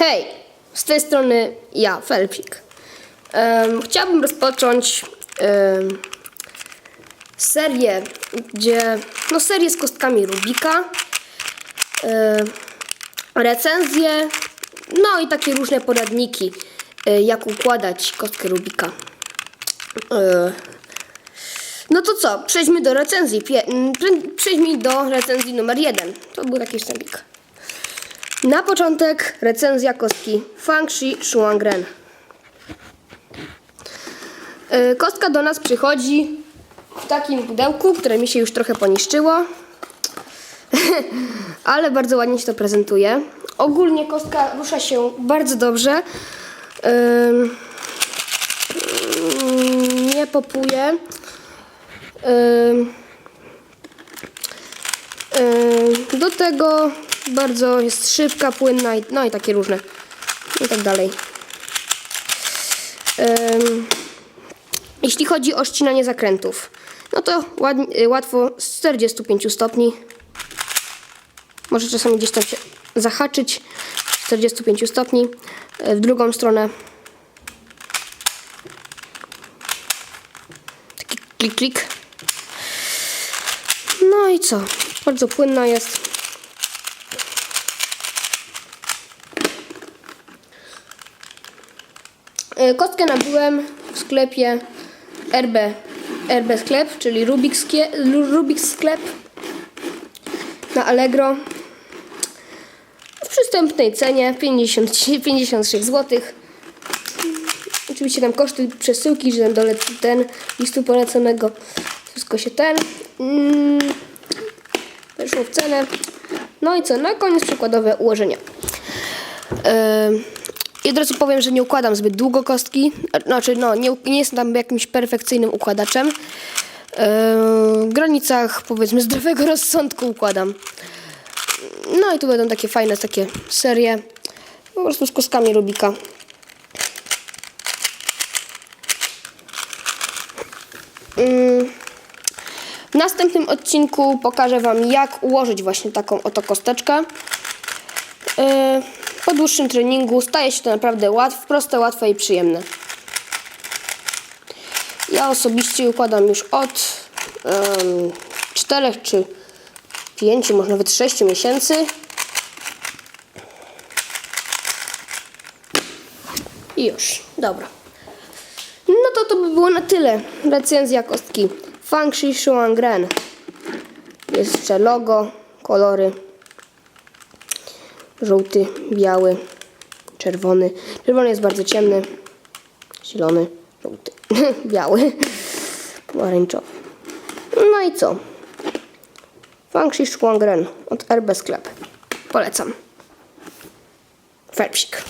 Hej, z tej strony ja, Felpik. Em, chciałbym rozpocząć em, serię, gdzie, no serię z kostkami Rubika, em, recenzje, no i takie różne poradniki, e, jak układać kostkę Rubika. E, no to co, przejdźmy do recenzji. Przejdźmy do recenzji numer jeden. To był taki wstępik. Na początek recenzja kostki Fangshi Shuangren. Yy, Kostka do nas przychodzi w takim pudełku, które mi się już trochę poniszczyło. Ale bardzo ładnie się to prezentuje. Ogólnie kostka rusza się bardzo dobrze. Mm, nie popuje. Do tego bardzo jest szybka, płynna, i, no i takie różne. I tak dalej. Ym, jeśli chodzi o ścinanie zakrętów, no to ładnie, łatwo z 45 stopni. Może czasami gdzieś tam się zahaczyć. 45 stopni. E, W drugą stronę. Taki klik, klik. No i co? Bardzo płynna jest. Kostkę nabyłem w sklepie RB, RB Sklep, czyli Rubik, skie, Rubik Sklep na Allegro w przystępnej cenie 50, 56 zł. Oczywiście tam koszty przesyłki, że na dole ten listu poleconego wszystko się ten mm, weszło w cenę. No i co? Na koniec przykładowe ułożenia. Yy, I od razu powiem, że nie układam zbyt długo kostki. Znaczy, no, nie, nie jestem tam jakimś perfekcyjnym układaczem. Yy, w granicach, powiedzmy, zdrowego rozsądku układam. No i tu będą takie fajne takie serie. Po prostu z kostkami Rubika. Ym, W następnym odcinku pokażę Wam, jak ułożyć właśnie taką oto kosteczkę. Yy, Po dłuższym treningu staje się to naprawdę łatwe, proste, łatwe i przyjemne. Ja osobiście układam już od um, 4 czy 5, może nawet 6 miesięcy. I już, dobra. No to to by było na tyle. Recenzja kostki Fangshi Shuangren. Jest jeszcze logo, kolory. Żółty, biały, czerwony. Czerwony jest bardzo ciemny. Zielony, żółty, biały, pomarańczowy. No i co? Fangshi Shuangren od RB Sklep. Polecam. Felpsik.